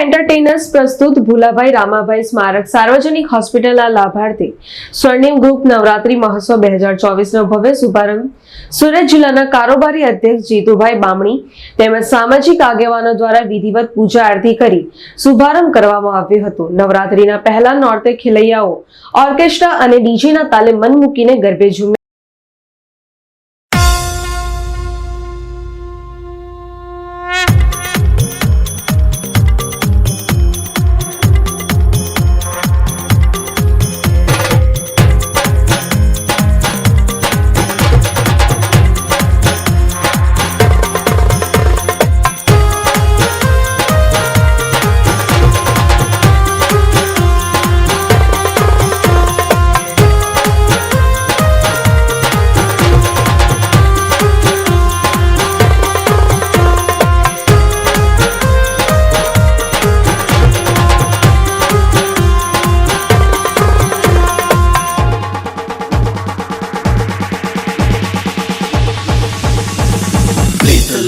એન્ટરટેનર્સ પ્રસ્તુત ભુલાભાઈ રામાભાઈ સ્મારક સાર્વજનિક હોસ્પિટલના લાભાર્થી સ્વર્ણિમ ગ્રુપ નવરાત્રી મહોત્સવ બે હજાર ચોવીસનો ભવ્ય શુભારંભ. સુરત જિલ્લાના કારોબારી અધ્યક્ષ જીતુભાઈ બામણી તેમજ સામાજિક આગેવાનો દ્વારા વિધિવત પૂજા આરતી કરી શુભારંભ કરવામાં આવ્યો હતો. નવરાત્રીના પહેલા નોરતે ખેલૈયાઓ, ઓર્કેસ્ટ્રા અને ડીજેના તાલે મન મૂકીને ગરબે ઝૂમ્યા.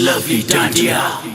lovely Dandia.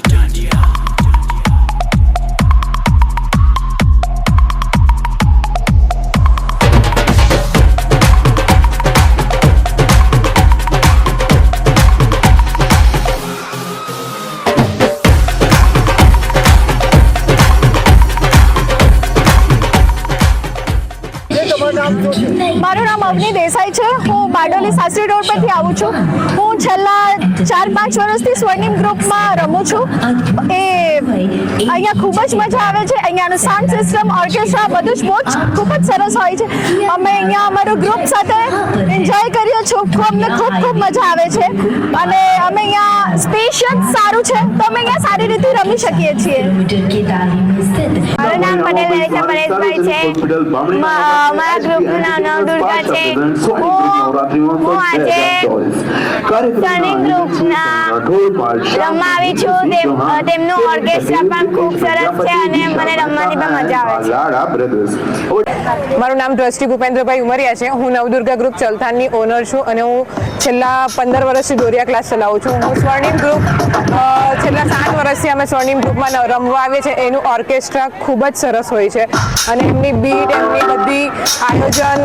મારું નામ અવની દેસાઈ છે. હું બારડોલી સાસરી રોડ પરથી આવું છું. હું છેલ્લા ચાર પાંચ વર્ષથી સ્વર્ણિમ ગ્રુપમાં રમું છું. એ અહીંયા ખૂબ જ મજા આવે છે. અહીંયાનું સાઉન્ડ સિસ્ટમ ઓર્કેસ્ટ્રા બધું જ બહુ જ ખૂબ જ સરસ હોય છે. અમે અહીંયા અમારું ગ્રુપ સાથે એન્જોય કરીએ છું ખૂબ અમને ખૂબ ખૂબ મજા આવે છે. અને અમે અહીંયા સ્પેશિયલ સારું છે. તો અમે અહીંયા સારી રીતે રમી શકીએ છીએ. મારું નામ પટેલ નરેશા પરેશભાઈ છે મ- મારા ગ્રુપનું નામ નવદુર્ગા છે. હું હું આજે સ્ટર્નિંગ ગ્રુપના રમવા આવી છું. તેમનું ઓર્કેસ્ટ્રા પણ ખૂબ સરસ છે અને મને રમવાની પણ મજા આવે છે. મારું નામ દ્રષ્ટિ ભૂપેન્દ્રભાઈ ઉમરિયા છે. હું નવદુર્ગા ગ્રુપ ચલથાણની ઓનર છું અને હું છેલ્લા પંદર વર્ષથી દોરિયા ક્લાસ ચલાવું છું. હું સ્વર્ણિમ ગ્રુપ છેલ્લા સાત વર્ષથી અમે સ્વર્ણિમ ગ્રુપમાં રમવા આવીએ છીએ. એનું ઓર્કેસ્ટ્રા ખૂબ જ સરસ હોય છે. અને એમની બીટ એમની બધી આયોજન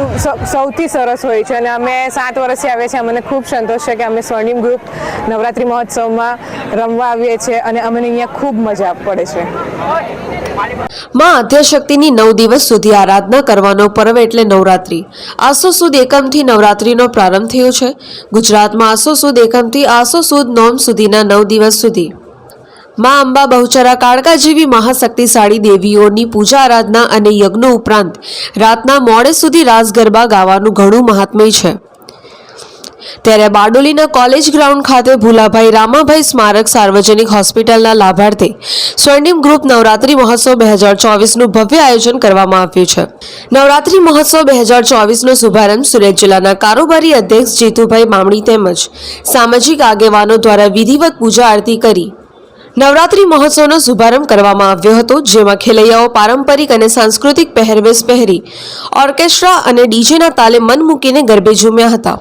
સૌથી સરસ હોય છે અને અમે સાત વર્ષથી આવ્યા છીએ. અમને ખૂબ સંતોષ છે કે અમે સ્વર્ણિમ ગ્રુપ નવરાત્રિ મહોત્સવમાં રમવા આવીએ છીએ અને અમને અહીંયા ખૂબ મજા પડે છે. માં આદ્યશક્તિની નવ દિવસ સુધી આરાધના કરવાનો પર્વ એટલે નવરાત્રિ. આસો સુદ એકમથી નવરાત્રિનો પ્રારંભ થયો છે. ગુજરાતમાં આસો સુદ એકમથી આસો સુદ નોમ સુધીના નવ દિવસ સુધી. માં અંબા બહુચરા કાળકા જેવી મહાશક્તિશાળી દેવીઓની પૂજા આરાધના અને યજ્ઞો ઉપરાંત રાતના મોડે સુધી રાસ ગરબા ગાવાનું ઘણું મહાત્મય છે. ત્યારે બારડોલીના કોલેજ ગ્રાઉન્ડ ખાતે ભુલાભાઈ રામાભાઈ સ્મારક સાર્વજનિક હોસ્પિટલના લાભાર્થે સ્વર્ણિમ ગ્રુપ નવરાત્રી મહોત્સવ બે હજાર ચોવીસનું ભવ્ય આયોજન કરવામાં આવ્યું છે. નવરાત્રી મહોત્સવ બે હજાર ચોવીસનો શુભારંભ સુરત જિલ્લાના કારોબારી અધ્યક્ષ જીતુભાઈ બામણી તેમજ સામાજિક આગેવાનો દ્વારા વિધિવત પૂજા આરતી કરી નવરાત્રી મહોત્સવનો શુભારંભ કરવામાં આવ્યો હતો, જેમાં ખેલૈયાઓ પારંપરિક અને સાંસ્કૃતિક પહેરવેશ પહેરી ઓર્કેસ્ટ્રા અને ડીજેના તાલે મન મૂકીને ગરબે ઝૂમ્યા હતા.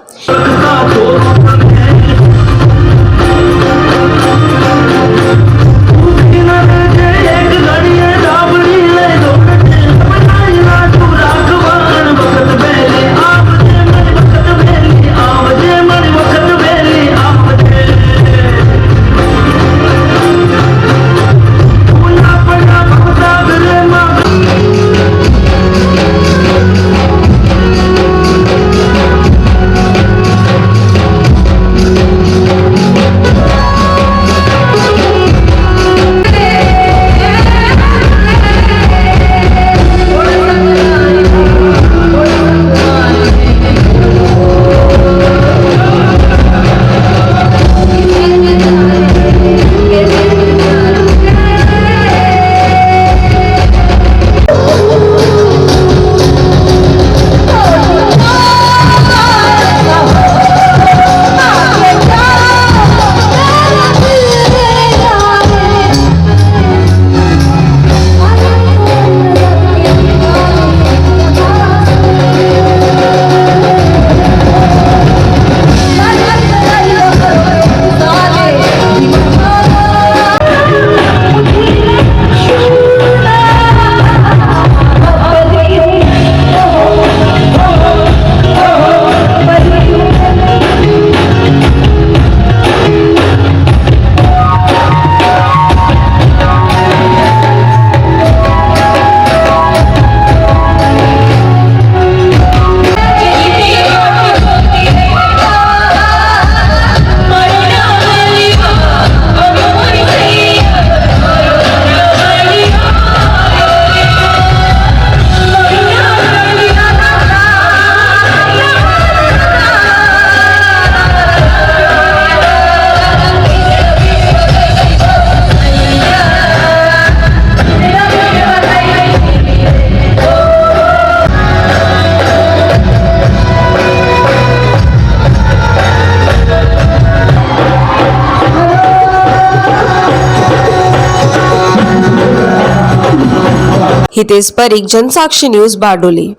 હિતેશ પરીખ જનસાક્ષી ન્યૂઝ બારડોલી.